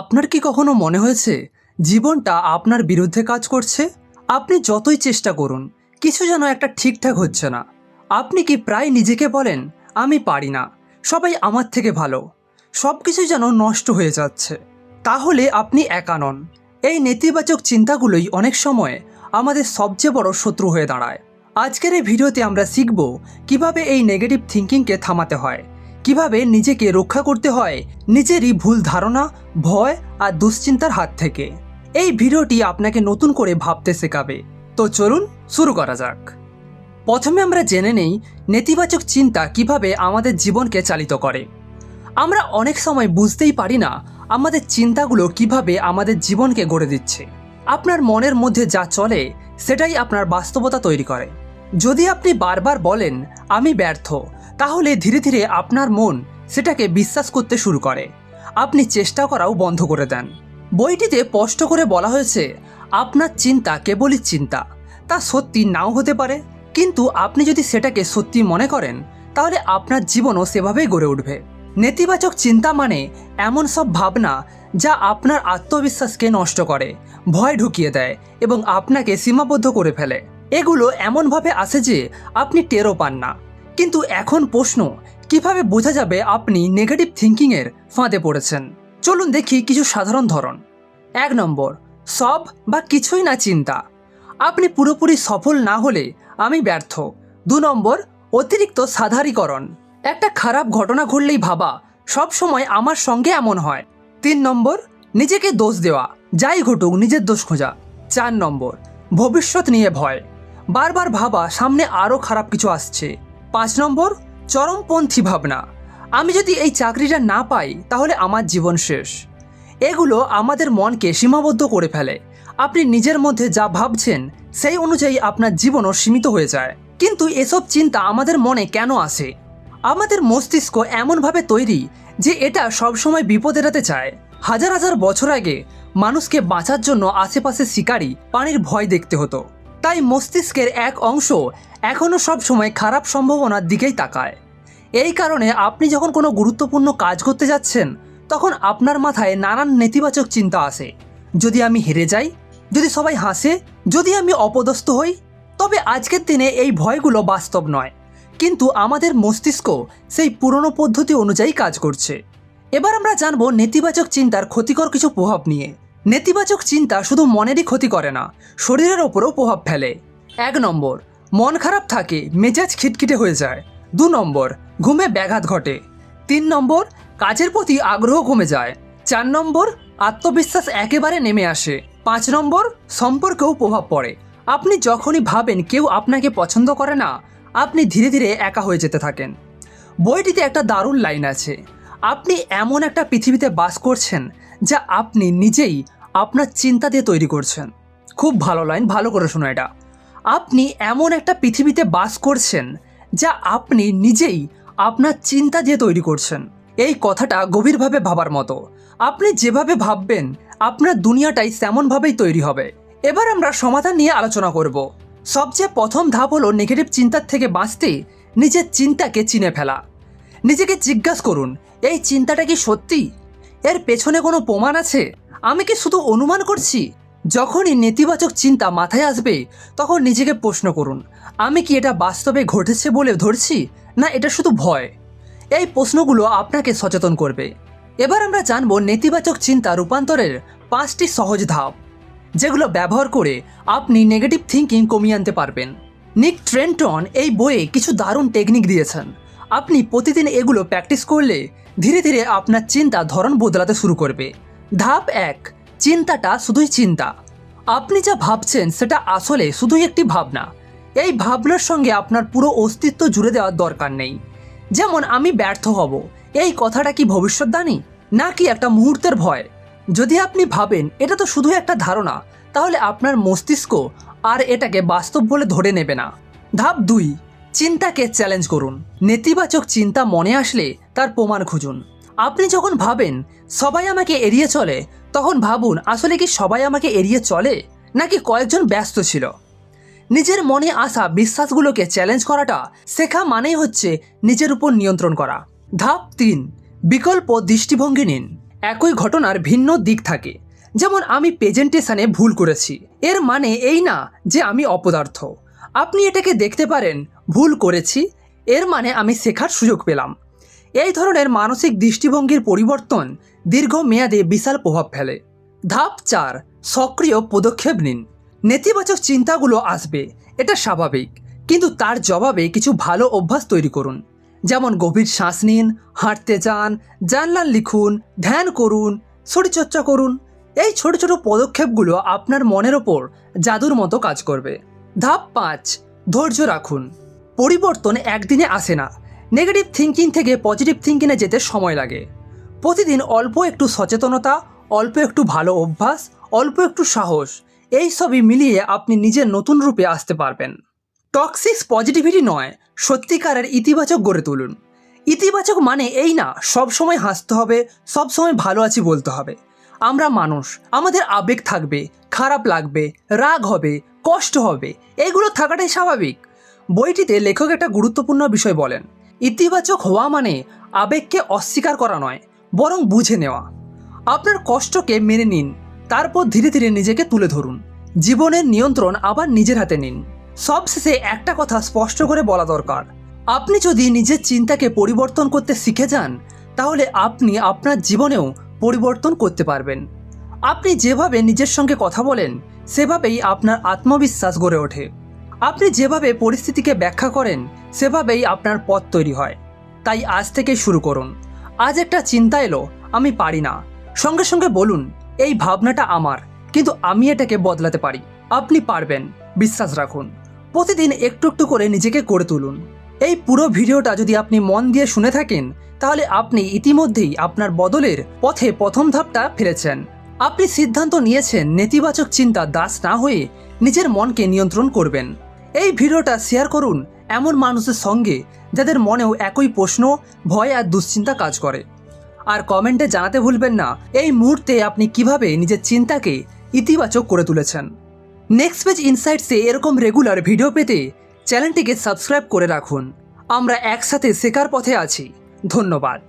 আপনার কি কখনো মনে হয়েছে? জীবনটা আপনার বিরুদ্ধে কাজ করছে? আপনি যতই চেষ্টা করুন, কিছু যেন একটা ঠিকঠাক হচ্ছে না। আপনি কি প্রায় নিজেকে বলেন, আমি পারি না, সবাই আমার থেকে ভালো সব কিছু যেন নষ্ট হয়ে যাচ্ছে তাহলে আপনি একা নন। এই নেতিবাচক চিন্তাগুলোই অনেক সময় আমাদের সবচেয়ে বড় শত্রু হয়ে দাঁড়ায়। আজকের এই ভিডিওতে আমরা শিখব কীভাবে এই নেগেটিভ থিঙ্কিংকে থামাতে হয়। কীভাবে নিজেকে রক্ষা করতে হয়, নিজেরই ভুল ধারণা, ভয় আর দুশ্চিন্তার হাত থেকে। এই ভিডিওটি আপনাকে নতুন করে ভাবতে শেখাবে। তো চলুন শুরু করা যাক। প্রথমে আমরা জেনে নেই নেতিবাচক চিন্তা কীভাবে আমাদের জীবনকে চালিত করে। আমরা অনেক সময় বুঝতেই পারি না আমাদের চিন্তাগুলো কীভাবে আমাদের জীবনকে গড়ে দিচ্ছে। আপনার মনের মধ্যে যা চলে, সেটাই আপনার বাস্তবতা তৈরি করে। যদি আপনি বারবার বলেন, আমি ব্যর্থ তাহলে ধীরে ধীরে আপনার মন সেটাকে বিশ্বাস করতে শুরু করে। আপনি চেষ্টা করাও বন্ধ করে দেন। বইটিতে স্পষ্ট করে বলা হয়েছে, আপনার চিন্তা কেবলই চিন্তা, তা সত্যি নাও হতে পারে। কিন্তু আপনি যদি সেটাকে সত্যি মনে করেন, তাহলে আপনার জীবনও সেভাবেই গড়ে উঠবে। নেতিবাচক চিন্তা মানে এমন সব ভাবনা যা আপনার আত্মবিশ্বাসকে নষ্ট করে, ভয় ঢুকিয়ে দেয় এবং আপনাকে সীমাবদ্ধ করে ফেলে। এগুলো এমনভাবে আসে যে আপনি টেরও পান না। কিন্তু এখন প্রশ্ন, কীভাবে বোঝা যাবে আপনি নেগেটিভ থিঙ্কিংয়ের ফাঁদে পড়েছেন? চলুন দেখি কিছু সাধারণ ধরন। এক নম্বর, সব বা কিছুই না চিন্তা। আপনি পুরোপুরি সফল না হলে আমি ব্যর্থ। দু নম্বর, অতিরিক্ত সাধারীকরণ। একটা খারাপ ঘটনা ঘটলেই ভাবা, সব সময় আমার সঙ্গে এমন হয়। তিন নম্বর, নিজেকে দোষ দেওয়া, যাই ঘটুক নিজের দোষ খোঁজা। চার নম্বর, ভবিষ্যৎ নিয়ে ভয়। বারবার ভাবা, সামনে আরও খারাপ কিছু আসছে। পাঁচ নম্বর, চরমপন্থী ভাবনা। আমি যদি এই চাকরিটা না পাই, তাহলে আমার জীবন শেষ। এগুলো আমাদের মনকে সীমাবদ্ধ করে ফেলে। আপনি নিজের মধ্যে যা ভাবছেন, সেই অনুযায়ী আপনার জীবনও সীমিত হয়ে যায়। কিন্তু এসব চিন্তা আমাদের মনে কেন আসে? আমাদের মস্তিষ্ক এমনভাবে তৈরি যে এটা সবসময় বিপদ এড়াতে চায়। হাজার হাজার বছর আগে মানুষকে বাঁচার জন্য আশেপাশে শিকারী পানির ভয় দেখতে হতো। তাই মস্তিষ্কের এক অংশ এখনও সব সময় খারাপ সম্ভাবনার দিকেই তাকায়। এই কারণে আপনি যখন কোনো গুরুত্বপূর্ণ কাজ করতে যাচ্ছেন, তখন আপনার মাথায় নানান নেতিবাচক চিন্তা আসে। যদি আমি হেরে যাই, যদি সবাই হাসে, যদি আমি অপদস্থ হই, তবে আজকের দিনে এই ভয়গুলো বাস্তব নয়। কিন্তু আমাদের মস্তিষ্ক সেই পুরনো পদ্ধতি অনুযায়ী কাজ করছে। এবার আমরা জানব নেতিবাচক চিন্তার ক্ষতিকর কিছু প্রভাব নিয়ে। নেতিবাচক চিন্তা শুধু মনেরই ক্ষতি করে না, শরীরের ওপরও প্রভাব ফেলে। এক নম্বর, মন খারাপ থাকে, মেজাজ খিটখিটে হয়ে যায়। দু নম্বর, ঘুমে ব্যাঘাত ঘটে। তিন নম্বর, কাজের প্রতি আগ্রহ কমে যায়। চার নম্বর, আত্মবিশ্বাস একেবারে নেমে আসে। পাঁচ নম্বর, সম্পর্কেও প্রভাব পড়ে। আপনি যখনই ভাবেন কেউ আপনাকে পছন্দ করে না, আপনি ধীরে ধীরে একা হয়ে যেতে থাকেন। বইটিতে একটা দারুণ লাইন আছে। আপনি এমন একটা পৃথিবীতে বাস করছেন যা আপনি নিজেই আপনার চিন্তা দিয়ে তৈরি করছেন। খুব ভালো লাইন, ভালো করে শোনো এটা। আপনি এমন একটা পৃথিবীতে বাস করছেন যা আপনি নিজেই আপনার চিন্তা দিয়ে তৈরি করছেন। এই কথাটা গভীরভাবে ভাবার মতো। আপনি যেভাবে ভাববেন, আপনার দুনিয়াটাই তেমনভাবেই তৈরি হবে। এবার আমরা সমাধান নিয়ে আলোচনা করব। সবচেয়ে প্রথম ধাপ হলো নেগেটিভ চিন্তার থেকে বাঁচতে নিজের চিন্তাকে চিনে ফেলা। নিজেকে জিজ্ঞাসা করুন, এই চিন্তাটা কি সত্যি? এর পেছনে কোনো প্রমাণ আছে? আমি কি শুধু অনুমান করছি? যখনই নেতিবাচক চিন্তা মাথায় আসবে, তখন নিজেকে প্রশ্ন করুন, আমি কি এটা বাস্তবে ঘটেছে বলে ধরছি, না এটা শুধু ভয়? এই প্রশ্নগুলো আপনাকে সচেতন করবে। এবার আমরা জানব নেতিবাচক চিন্তা রূপান্তরের পাঁচটি সহজ ধাপ, যেগুলো ব্যবহার করে আপনি নেগেটিভ থিঙ্কিং কমিয়ে আনতে পারবেন। নিক ট্রেন্টন এই বইয়ে কিছু দারুণ টেকনিক দিয়েছেন। আপনি প্রতিদিন এগুলো প্র্যাকটিস করলে ধীরে ধীরে আপনার চিন্তা ধরন বদলাতে শুরু করবে। ধাপ এক, চিন্তাটা শুধুই চিন্তা। আপনি যা ভাবছেন সেটা আসলে শুধুই একটি ভাবনা। এই ভাবনার সঙ্গে আপনার পুরো অস্তিত্ব জুড়ে দেওয়ার দরকার নেই। যেমন আমি ব্যর্থ হব, এই কথাটা কি ভবিষ্যৎবাণী নাকি একটা মুহূর্তের ভয়? যদি আপনি ভাবেন এটা তো শুধু একটা ধারণা, তাহলে আপনার মস্তিষ্ক আর এটাকে বাস্তব বলে ধরে নেবে না। ধাপ দুই চিন্তাকে চ্যালেঞ্জ করুন। নেতিবাচক চিন্তা মনে আসলে তার প্রমাণ খুঁজুন। আপনি যখন ভাবেন, সবাই আমাকে এড়িয়ে চলে তখন ভাবুন, আসলে কি সবাই আমাকে এড়িয়ে চলে? নাকি কয়েকজন ব্যস্ত ছিল? নিজের মনে আসা বিশ্বাসগুলোকে চ্যালেঞ্জ করাটা শেখা মানেই হচ্ছে নিজের উপর নিয়ন্ত্রণ করা। ধাপ তিন, বিকল্প দৃষ্টিভঙ্গি নিন। একই ঘটনার ভিন্ন দিক থাকে। যেমন, আমি প্রেজেন্টেশনে ভুল করেছি। এর মানে এই না যে আমি অপদার্থ। আপনি এটাকে দেখতে পারেন, ভুল করেছি, এর মানে আমি শেখার সুযোগ পেলাম। এই ধরনের মানসিক দৃষ্টিভঙ্গির পরিবর্তন দীর্ঘ মেয়াদে বিশাল প্রভাব ফেলে। ধাপ চার, সক্রিয় পদক্ষেপ নিন। নেতিবাচক চিন্তাগুলো আসবে, এটা স্বাভাবিক, কিন্তু তার জবাবে কিছু ভালো অভ্যাস তৈরি করুন। যেমন গভীর শ্বাস নিন, হাঁটতে যান, জানলান লিখুন, ধ্যান করুন, শরীরচর্চা করুন। এই ছোট ছোট পদক্ষেপগুলো আপনার মনের ওপর জাদুর মতো কাজ করবে। ধাপ পাঁচ, ধৈর্য রাখুন। পরিবর্তন একদিনে আসে না। নেগেটিভ থিঙ্কিং থেকে পজিটিভ থিঙ্কিংয়ে যেতে সময় লাগে। প্রতিদিন অল্প একটু সচেতনতা, অল্প একটু ভালো অভ্যাস, অল্প একটু সাহস, এই সবই মিলিয়ে আপনি নিজের নতুন রূপে আসতে পারবেন। টক্সিক্স পজিটিভিটি নয়, সত্যিকারের ইতিবাচক গড়ে তুলুন। ইতিবাচক মানে এই না, সব সময় হাসতে হবে, সব সময় ভালো আছি বলতে হবে। আমরা মানুষ, আমাদের আবেগ থাকবে, খারাপ লাগবে, রাগ হবে কষ্ট হবে। এগুলো থাকাটাই স্বাভাবিক। বইটিতে লেখক একটা গুরুত্বপূর্ণ বিষয় বলেন। ইতিবাচক হওয়া মানে আবেগকে অস্বীকার করা নয়, বরং বুঝে নেওয়া। আপনার কষ্টকে মেনে নিন, তারপর ধীরে ধীরে নিজেকে তুলে ধরুন। জীবনের নিয়ন্ত্রণ আবার নিজের হাতে নিন। সবশেষে একটা কথা স্পষ্ট করে বলা দরকার। আপনি যদি নিজের চিন্তাকে পরিবর্তন করতে শিখে যান, তাহলে আপনি আপনার জীবনেও পরিবর্তন করতে পারবেন। আপনি যেভাবে নিজের সঙ্গে কথা বলেন সেভাবেই আপনার আত্মবিশ্বাস গড়ে ওঠে। আপনি যেভাবে পরিস্থিতিকে ব্যাখ্যা করেন, সেভাবেই আপনার পথ তৈরি হয়। তাই আজ থেকে শুরু করুন। আজ একটা চিন্তা এলো, আমি পারি না। সঙ্গে সঙ্গে বলুন, এই ভাবনাটা আমার, কিন্তু আমি এটাকে বদলাতে পারি। আপনি পারবেন, বিশ্বাস রাখুন। প্রতিদিন একটু একটু করে নিজেকে করে তুলুন। এই পুরো ভিডিওটা যদি আপনি মন দিয়ে শুনে থাকেন, তাহলে আপনি ইতিমধ্যেই আপনার বদলের পথে প্রথম ধাপটা ফেলেছেন আপনি সিদ্ধান্ত নিয়েছেন নেতিবাচক চিন্তা দাস না হয়ে নিজের মনকে নিয়ন্ত্রণ করবেন। এই ভিডিওটা শেয়ার করুন এমন মানুষের সঙ্গে যাদের মনেও একই প্রশ্ন, ভয় আর দুশ্চিন্তা কাজ করে। আর কমেন্টে জানাতে ভুলবেন না, এই মুহূর্তে আপনি কীভাবে নিজের চিন্তাকে ইতিবাচক করে তুলেছেন। নেক্সট পেজ ইনসাইটসে এরকম রেগুলার ভিডিও পেতে চ্যানেলটিকে সাবস্ক্রাইব করে রাখুন। আমরা একসাথে শেখার পথে আছি। ধন্যবাদ।